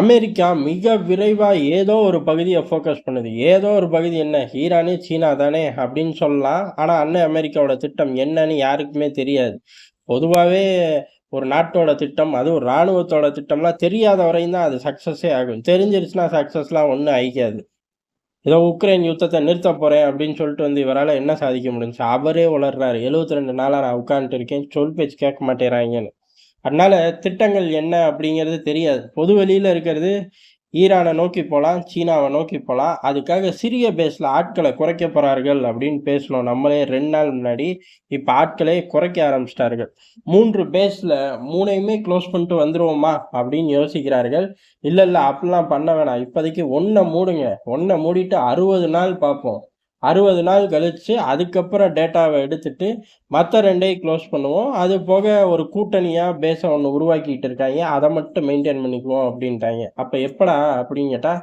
America மிக விரைவாக ஏதோ ஒரு பகுதியை ஃபோக்கஸ் பண்ணுது. ஏதோ ஒரு பகுதி என்ன? ஈரானே சீனா தானே அப்படின்னு சொல்லலாம். ஆனால் அண்ணன் அமெரிக்காவோட திட்டம் என்னன்னு யாருக்குமே தெரியாது. பொதுவாகவே ஒரு நாட்டோட திட்டம், அதுவும் ராணுவத்தோட திட்டம்லாம் தெரியாத வரையும் தான் அது சக்ஸஸே ஆகும். தெரிஞ்சிருச்சுன்னா சக்ஸஸ்லாம் ஒன்றும் ஆயிக்காது. ஏதோ உக்ரைன் யுத்தத்தை நிறுத்தப் போகிறேன் அப்படின்னு சொல்லிட்டு வந்து இவரால் என்ன சாதிக்க முடிஞ்சு அவரே உளறுறாரு. 72 நாளா நான் உட்காந்துட்டு இருக்கேன். சொல் பேச்சு கேட்க மாட்டேறாங்கன்னு அதனால் திட்டங்கள் என்ன அப்படிங்கிறது தெரியாது. பொது வெளியில் இருக்கிறது ஈரானை நோக்கி போகலாம் சீனாவை நோக்கி போகலாம் அதுக்காக சிறிய பேஸில் ஆட்களை குறைக்க போகிறார்கள் அப்படின்னு பேசணும் நம்மளே ரெண்டு நாள் முன்னாடி. இப்போ ஆட்களே குறைக்க ஆரம்பிச்சிட்டார்கள் மூன்று பேஸில் மூணையுமே க்ளோஸ் பண்ணிட்டு வந்துடுவோமா அப்படின்னு யோசிக்கிறார்கள். இல்லை இல்லை அப்படிலாம் பண்ண வேணாம். இப்போதைக்கு ஒன்றை மூடுங்க. ஒன்றை மூடிட்டு 60 நாள் பார்ப்போம். 60 நாள் கழிச்சு அதுக்கப்புறம் டேட்டாவை எடுத்துட்டு மற்ற ரெண்டையும் க்ளோஸ் பண்ணுவோம். அது போக ஒரு கூட்டணியாக பேச ஒன்று உருவாக்கிட்டு இருக்காங்க அதை மட்டும் மெயின்டைன் பண்ணிக்குவோம் அப்படின்ட்டாங்க அப்போ எப்படா அப்படின்னு கேட்டால்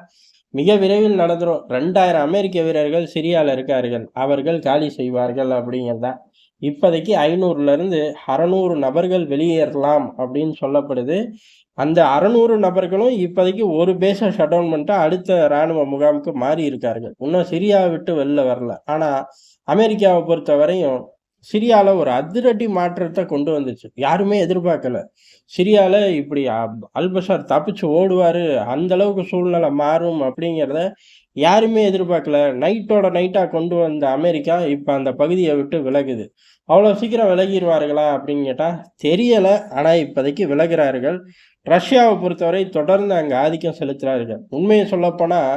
மிக விரைவில் நடந்துடும் ரெண்டாயிரம் அமெரிக்க வீரர்கள் சிரியாவில் இருக்கார்கள். அவர்கள் காலி செய்வார்கள் அப்படிங்கிறது தான். இப்போதைக்கு 500லிருந்து 600 நபர்கள் வெளியேறலாம் அப்படின்னு சொல்லப்படுது. அந்த 600 நபர்களும் இப்போதைக்கு ஒரு பேஸை ஷட் டவுன் பண்ணிட்டு அடுத்த ராணுவ முகாமுக்கு மாறி இருக்கார்கள். இன்னும் சிரியாவை விட்டு வெளில வரல. ஆனால் அமெரிக்காவை பொறுத்த பொறுத்தவரையும் சிரியாவில் ஒரு அதிரடி மாற்றத்தை கொண்டு வந்துச்சு. யாருமே எதிர்பார்க்கல. சிரியாவில் இப்படி அப் தப்பிச்சு ஓடுவார் அந்த அளவுக்கு சூழ்நிலை மாறும் அப்படிங்கிறத யாருமே எதிர்பார்க்கல. நைட்டோட நைட்டாக கொண்டு வந்த அமெரிக்கா இப்போ அந்த பகுதியை விட்டு விலகுது. அவ்வளோ சீக்கிரம் விலகிடுவார்களா அப்படின்னு கேட்டால் தெரியலை ஆனால் இப்போதைக்கு விலகிறார்கள் ரஷ்யாவை பொறுத்தவரை தொடர்ந்து அங்கே ஆதிக்கம் செலுத்துகிறார்கள் உண்மையை சொல்லப்போனால்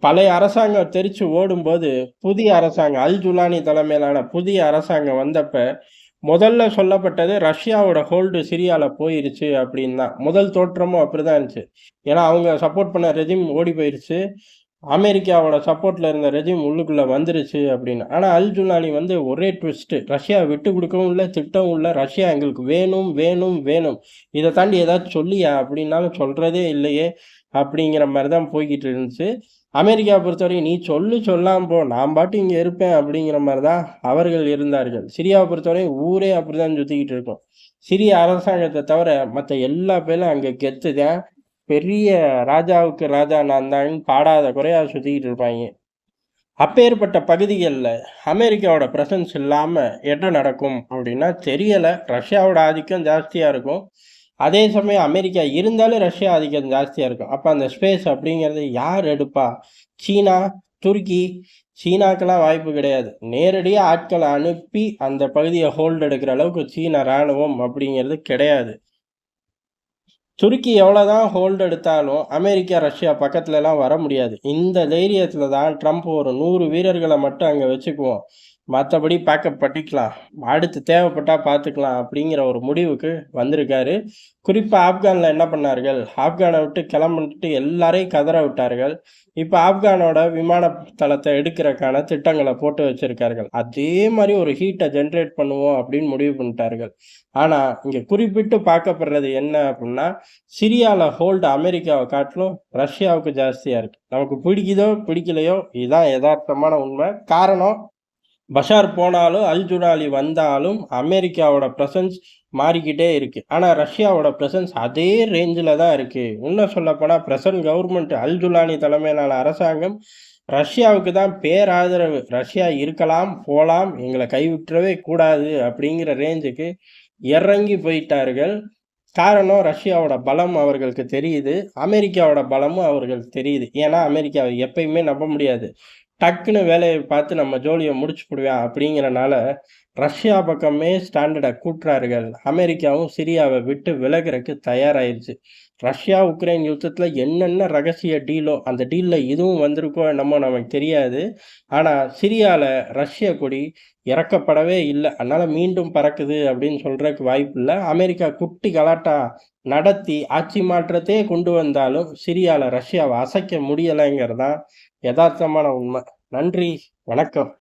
பழைய அரசாங்கம் தெரிச்சு ஓடும்போது, புதிய அரசாங்கம் அல் ஜுலானி தலைமையிலான புதிய அரசாங்கம் வந்தப்ப, முதல்ல சொல்லப்பட்டது ரஷ்யாவோட ஹோல்டு சிரியாவில் போயிருச்சு அப்படின்னு தான். முதல் தோற்றமும் அப்படிதான் இருந்துச்சு. ஏன்னா, அவங்க சப்போர்ட் பண்ண ரெஜிம் ஓடி போயிருச்சு. அமெரிக்காவோட சப்போர்ட்டில் இருந்த ரெஜிம் உள்ளுக்குள்ளே வந்துருச்சு அப்படின்னு. ஆனால் அல் ஜுலானி வந்து ஒரே ட்விஸ்ட்டு. ரஷ்யா விட்டு கொடுக்கவும் இல்லை திட்டவும் இல்லை ரஷ்யா எங்களுக்கு வேணும், வேணும், வேணும். இதை தாண்டி ஏதாச்சும் சொல்லியா அப்படின்னாலும் சொல்கிறதே இல்லையே அப்படிங்கிற மாதிரி தான் போய்கிட்டு இருந்துச்சு. அமெரிக்கா பொறுத்தவரைக்கும் நீ சொல்லு சொல்லாம போ. நான் பாட்டு இங்கே இருப்பேன் அப்படிங்கிற மாதிரி தான் அவர்கள் இருந்தார்கள். சிரியாவை பொறுத்தவரையும் ஊரே அப்படிதான் சுற்றிக்கிட்டு இருக்கும். சிரிய அரசாங்கத்தை தவிர மற்ற எல்லா பேரும் அங்கே கெத்து தான். பெரிய ராஜாவுக்கு ராஜா நான் தான் பாடாத குறையா சுற்றிக்கிட்டு இருப்பாங்க அப்பேற்பட்ட பகுதிகளில் அமெரிக்காவோட பிரசன்ஸ் இல்லாமல் என்ன நடக்கும் அப்படின்னா தெரியலை ரஷ்யாவோட ஆதிக்கம் ஜாஸ்தியாக இருக்கும். அதே சமயம் அமெரிக்கா இருந்தாலும் ரஷ்யா ஆதிக்கம் ஜாஸ்தியாக இருக்கும். அப்போ அந்த ஸ்பேஸ் அப்படிங்கிறது யார் எடுப்பா? சீனா, துருக்கி. சீனாக்கெல்லாம் வாய்ப்பு கிடையாது. நேரடியாக ஆட்களை அனுப்பி அந்த பகுதியை ஹோல்டு எடுக்கிற அளவுக்கு சீனா இராணுவம் அப்படிங்கிறது கிடையாது. துருக்கி எவ்வளோதான் ஹோல்டு எடுத்தாலும், அமெரிக்கா, ரஷ்யா பக்கத்துலலாம் வர முடியாது. இந்த தைரியத்தில் தான் ட்ரம்ப் ஒரு நூறு வீரர்களை மட்டும் அங்கே வச்சுக்குவோம். மற்றபடி பேக்கப் பண்ணிக்கலாம். அடுத்து தேவைப்பட்டால் பார்த்துக்கலாம் அப்படிங்கிற ஒரு முடிவுக்கு வந்திருக்காரு. குறிப்பாக ஆப்கானில் என்ன பண்ணார்கள்? ஆப்கானை விட்டு கிளம்பிட்டு எல்லாரையும் கதற விட்டார்கள். இப்போ ஆப்கானோட விமான தளத்த எடுக்கிறக்கான திட்டங்களை போட்டு வச்சுருக்கார்கள் அதே மாதிரி ஒரு ஹீட்டை ஜென்ரேட் பண்ணுவோம் அப்படின்னு முடிவு பண்ணிட்டார்கள். ஆனால் இங்கே குறிப்பிட்டு பார்க்கப்படுறது என்ன அப்படின்னா, சிரியாவில் ஹோல்டு அமெரிக்காவை காட்டிலும் ரஷ்யாவுக்கு ஜாஸ்தியாக இருக்குது நமக்கு பிடிக்குதோ, பிடிக்கலையோ இதுதான் எதார்த்தமான உண்மை. காரணம், பஷார் போனாலும், அல் வந்தாலும் அமெரிக்காவோட ப்ரெசன்ஸ் மாறிக்கிட்டே இருக்கு. ஆனா, ரஷ்யாவோட ப்ரெசன்ஸ் அதே ரேஞ்சில் தான் இருக்கு. இன்னும் சொல்லப்போனா பிரசன்ட் கவர்மெண்ட் அல்ஜுலானி தலைமையிலான அரசாங்கம் ரஷ்யாவுக்கு தான் பேராதரவு. ரஷ்யா இருக்கலாம், போகலாம் எங்களை கைவிட்டுறவே கூடாது அப்படிங்கிற ரேஞ்சுக்கு இறங்கி போயிட்டார்கள். காரணம் ரஷ்யாவோட பலம் அவர்களுக்கு தெரியுது. அமெரிக்காவோட பலமும் அவர்களுக்கு தெரியுது. ஏன்னா, அமெரிக்காவை எப்பயுமே நம்ப முடியாது. டக்குன்னு வேலையை பார்த்து நம்ம ஜோலியை முடிச்சு போடுவேன் அப்படிங்கிறனால, ரஷ்யா பக்கமே ஸ்டாண்டர்டை கூட்டுறார்கள். அமெரிக்காவும் சிரியாவை விட்டு விலகுறக்கு தயாராயிருச்சு. ரஷ்யா, உக்ரைன் யுத்தத்தில் என்னென்ன ரகசிய டீலோ, அந்த டீலில் இதுவும் வந்திருக்கோ என்னமோ நமக்கு தெரியாது. ஆனால் சிரியாவில் ரஷ்ய கொடி இறக்கப்படவே இல்லை அதனால் மீண்டும் பறக்குது அப்படின்னு சொல்கிறதுக்கு வாய்ப்பு இல்லை அமெரிக்கா குட்டி கலாட்டா நடத்தி ஆட்சி மாற்றத்தையே கொண்டு வந்தாலும், சிரியாவில் ரஷ்யாவை அசைக்க முடியலைங்கிறது தான் எதார்த்தமான உண்மை. நன்றி, வணக்கம்.